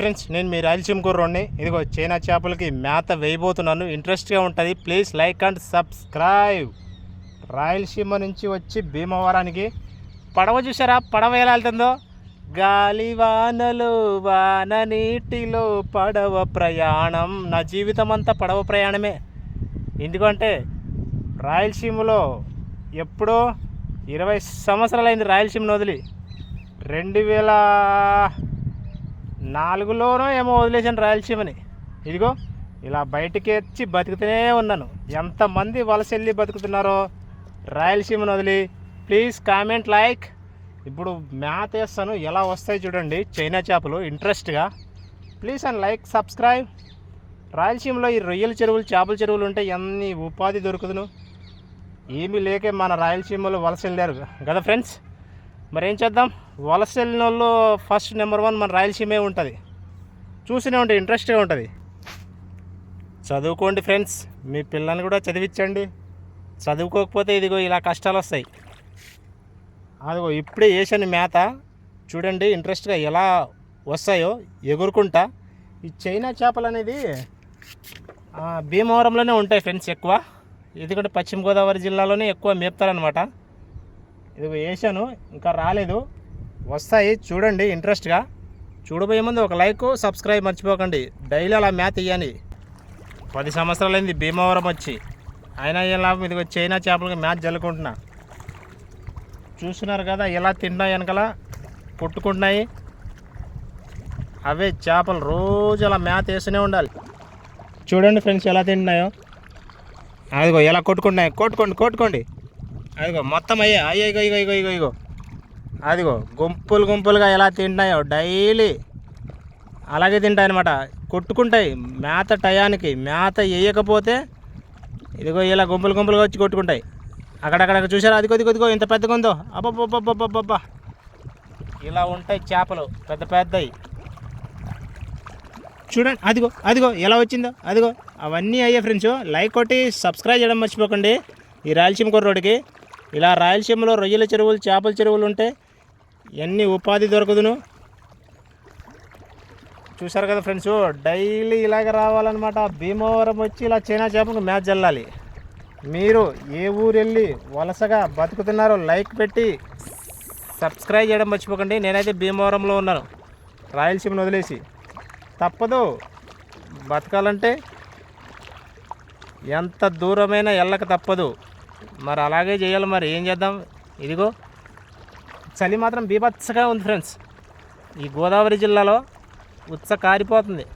Friends నేను మీ రాయలసీమ కుర్రోడ్ని. ఇదిగో China చేపలకి మేత వేయబోతున్నాను. ఇంట్రెస్ట్గా ఉంటుంది. Please like and subscribe Rayalaseema నుంచి వచ్చి భీమవరానికి. పడవ చూసారా పడవ ఎలా వెళ్తుందో? గాలి వానలు వాన నీటిలో పడవ ప్రయాణం. నా జీవితం అంతా పడవ ప్రయాణమే. ఎందుకంటే రాయలసీమలో ఎప్పుడో ఇరవై సంవత్సరాలైంది రాయలసీమను వదిలి. రెండు వేల నాలుగులోనో ఏమో వదిలేసాను రాయలసీమని. ఇదిగో ఇలా బయటికి వచ్చి బతుకుతూనే ఉన్నాను. ఎంతమంది వలస వెళ్ళి బతుకుతున్నారో రాయలసీమను వదిలి. Please comment like. ఇప్పుడు మ్యాథ్ వేస్తాను. ఎలా వస్తాయి చూడండి. చైనా చేపలు ఇంట్రెస్ట్గా. Please and like subscribe. రాయలసీమలో ఈ రొయ్యల చెరువులు చేపల చెరువులు ఉంటే ఎన్ని ఉపాధి దొరుకుతును? ఏమీ లేకే మన రాయలసీమలో వలస వెళ్ళారు కదా ఫ్రెండ్స్? మరి ఏం చేద్దాం? వలస వెళ్ళిన వాళ్ళు ఫస్ట్ నెంబర్ వన్ మన రాయలసీమే ఉంటుంది. చూసినే ఉంటుంది ఇంట్రెస్ట్గా ఉంటుంది. చదువుకోండి ఫ్రెండ్స్ మీ పిల్లల్ని కూడా చదివించండి. చదువుకోకపోతే ఇదిగో ఇలా కష్టాలు వస్తాయి. అదిగో ఇప్పుడే వేసాను మేత చూడండి ఇంట్రెస్ట్గా ఎలా వస్తాయో ఎగురుకుంటా. ఈ చైనా చేపలు అనేది భీమవరంలోనే ఉంటాయి ఫ్రెండ్స్ ఎక్కువ. ఎందుకంటే పశ్చిమ గోదావరి జిల్లాలోనే ఎక్కువ మేపుతారనమాట ఇది వేసాను ఇంకా రాలేదు. వస్తాయి చూడండి ఇంట్రెస్ట్గా. చూడబోయే ముందు ఒక లైక్ సబ్స్క్రైబ్ మర్చిపోకండి. డైలీ అలా మ్యాథ్ ఇవ్వండి పది సంవత్సరాలైంది భీమవరం వచ్చి. అయినా ఏం లాభం? ఇదిగో చైనా చేపలకి మ్యాచ్ జల్లుకుంటున్నా. చూస్తున్నారు కదా ఎలా తిన్నా వెనకాల? పుట్టుకుంటున్నాయి అవే చేపలు రోజు అలా మ్యాథ్ వేస్తూనే ఉండాలి. చూడండి ఫ్రెండ్స్ ఎలా తింటున్నాయో. అదిగో ఎలా కొట్టుకుంటున్నాయి? కొట్టుకోండి కొట్టుకోండి. అదిగో మొత్తం అయ్యే అయ్యో ఇగో ఇగో ఇగో ఇగో ఇగో. అదిగో గుంపులు గుంపులుగా ఎలా తింటున్నాయో డైలీ అలాగే తింటాయి అనమాట కొట్టుకుంటాయి మేత టయానికి మేత వేయకపోతే ఇదిగో ఇలా గుంపులు గుంపులుగా వచ్చి కొట్టుకుంటాయి. అక్కడక్కడ చూసారా? అదిగో ఇదిగో ఇదిగో ఇంత పెద్దగా ఉందో. అబ్బబ్బబ్బబ్బబ్బబ్బా ఇలా ఉంటాయి చేపలు పెద్ద పెద్దవి చూడండి అదిగో అదిగో ఎలా వచ్చిందో. అదిగో అవన్నీ అయ్యే ఫ్రెండ్స్ లైక్ కొట్టి సబ్స్క్రైబ్ చేయడం మర్చిపోకండి. ఈ రాయలసీమ కుర్రోడికి ఇలా రాయలసీమలో రొయ్యల చెరువులు చేపల చెరువులు ఉంటే ఎన్ని ఉపాధి దొరకదును? చూసారు కదా ఫ్రెండ్స్ డైలీ ఇలాగ రావాలన్నమాట. భీమవరం వచ్చి ఇలా చైనా చేపకు మ్యాచ్ చల్లాలి మీరు ఏ ఊరు వెళ్ళి వలసగా బతుకుతున్నారో లైక్ పెట్టి సబ్స్క్రైబ్ చేయడం మర్చిపోకండి. నేనైతే భీమవరంలో ఉన్నాను. రాయలసీమను వదిలేసి. తప్పదు బతకాలంటే ఎంత దూరమైనా వెళ్ళక తప్పదు. మరి అలాగే చేయాలి మరి. ఏం చేద్దాం? ఇదిగో. చలి మాత్రం బీభత్సగా ఉంది ఫ్రెండ్స్. ఈ గోదావరి జిల్లాలో ఉత్స కారిపోతుంది.